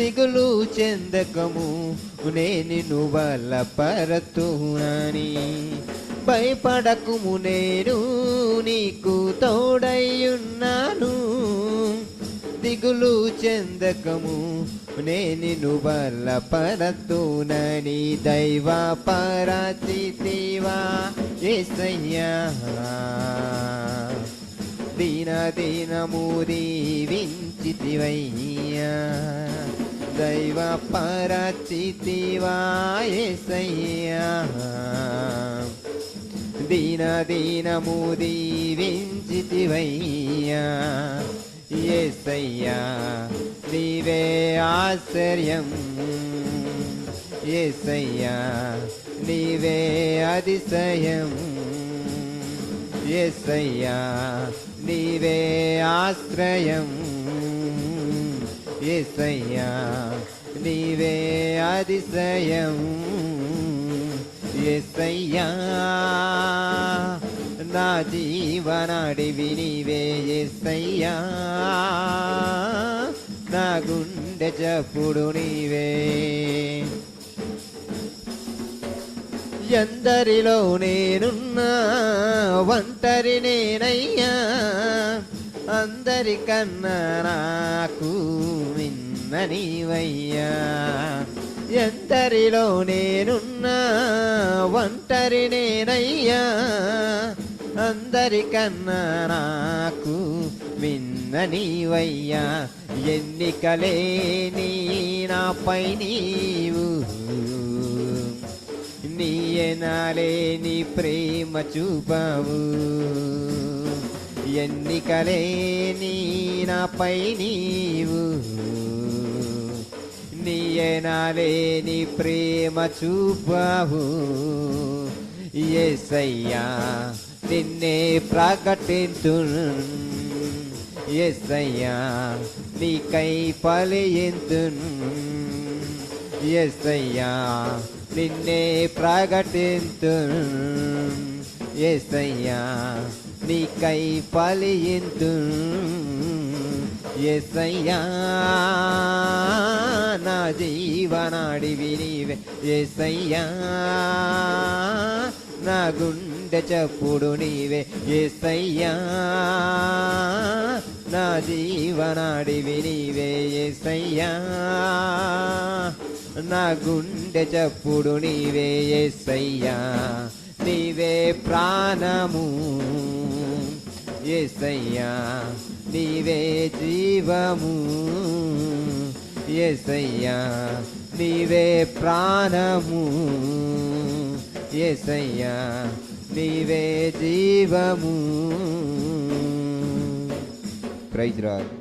దిగులు చెందకము. నేను బలపరతునని. భయపడకుము నేను నీకు తోడయ్యున్నాను. దిగులు చెందకము నేను బలపరతునని. దైవ పరచితివా ఏసయ్యా. దీన దీనము దీవించితివయ్యా. దైవ పరచితివాయసయ్యా దీన దీనము దీవించితివయ్యా. ఏసయ్యా నీవే ఆశ్చర్యం. ఏసయ్యా నీవే అతిశయం. ఏసయ్యా నీవే ఆశ్రయం. ఏసయ్యా నీవే అతిశయం. ఏసయ్యా నా జీవనాడివి నీవే ఏసయ్యా. నా గుండె చప్పుడు నీవే. ఎందరిలో నేనున్నా ఒంటరి నేనయ్యా. అందరికన్నా నాకు నిన్న నీవయ్యా ఎంతరిలో నేనున్నా ఒంటరి నేనయ్యా. అందరికన్నా నాకు మిన్న నీవయ్యా ఎన్నికలేని నాపై నీవు. నీయనాలే నీ ప్రేమ చూపావు. ఎన్నికలే నీనాపై నీవు. నీయనాలేని ప్రేమ చూపావు. ఎస్సయ్యా నిన్నే ప్రకటించు ఎస్సయ్యా నీకై పలియంతును ఎస్సయ్యా నిన్నే ప్రకటించు ఎసయ్యా నీకై పలియంతు ఎసయ్యా నా జీవనాడివి నీవే. ఎసయ్యా నా గుండె చప్పుడు నీవే. ఎసయ్యా నా జీవనాడివి నీవే. ఎసయ్యా నా గుండె చప్పుడు నీవే. ఎసయ్యా నీవే ప్రాణము. ఎసయ్యా నీవే జీవము. ఎసయ్యా నీవే ప్రాణము. ఎసయ్యా నీవే జీవము. ప్రైజ్ రాదు